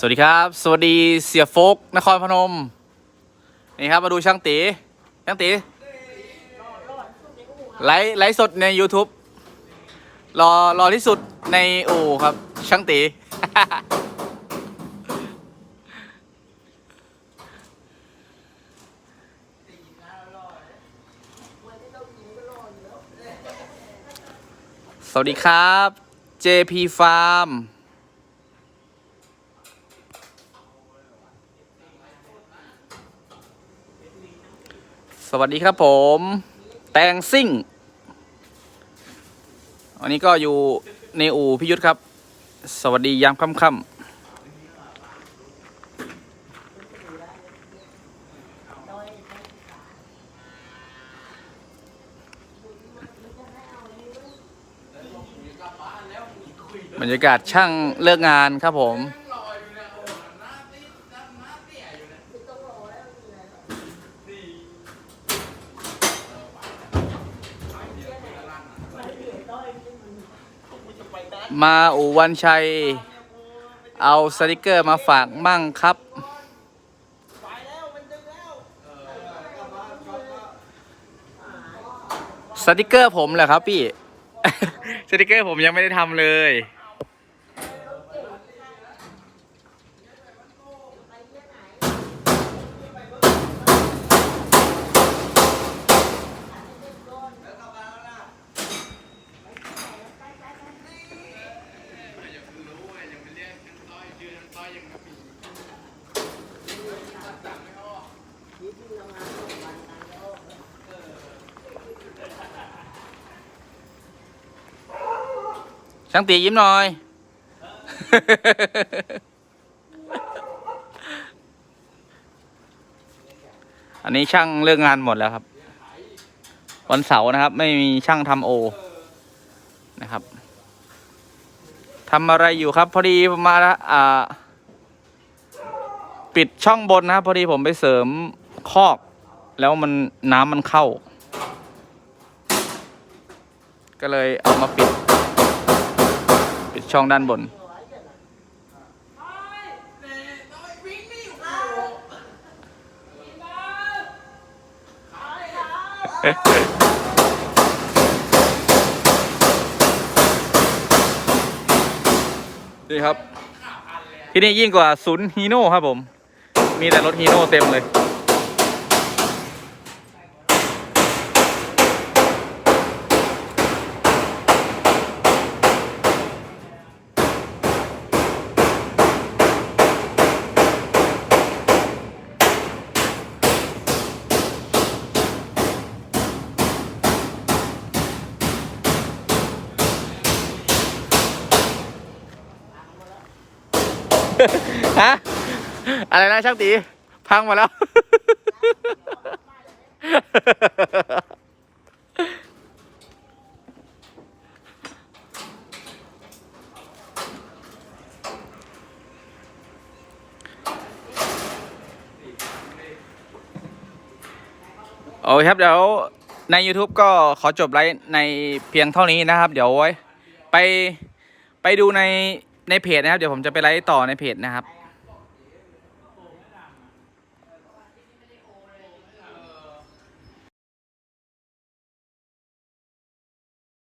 สวัสดีครับ สวัสดีเสียโฟกนครพนม นี่ครับมาดูช่างตีช่างตีไลฟ์ไลฟ์สดใน YouTube รอรอที่สุดในอู่ครับ ช่างตี สวัสดีครับ JP Farm สวัสดีครับผม แตงซิ่ง วันนี้ก็อยู่ในอู่พิยุทธครับ สวัสดียามค่ำๆบรรยากาศช่างเลิกงานครับผม มาอูวันชัย เอาสติกเกอร์มาฝากมั่งครับ สติกเกอร์ผมเหรอครับพี่ สติกเกอร์ผมยังไม่ได้ทำเลย ช่างตียิ้มหน่อย อันนี้ช่างเลิกงานหมดแล้วครับ วันเสาร์นะครับ ไม่มีช่างทำโอ นะครับทำอะไรอยู่ครับ พอดีมมาอ่า ปิดช่องบนนะครับ พอดีผมไปเสริมคอก แล้วมันน้ำมันเข้า ก็เลยเอามาปิด ปิดช่องด้านบน นี่ครับ ที่นี่ยิ่งกว่าศูนย์ฮีโน่ครับผม มีแต่รถฮีโน่เต็มเลย ฮะ อะไรนะช่างตีพังหมาแล้ว โอเคครับ เดี๋ยวใน YouTube ก็ขอจบไลฟ์ในเพียงเท่านี้นะครับ เดี๋ยวไว้ไปไปดูในในเพจนะครับ เดี๋ยวผมจะไปไลฟ์ต่อในเพจนะครับ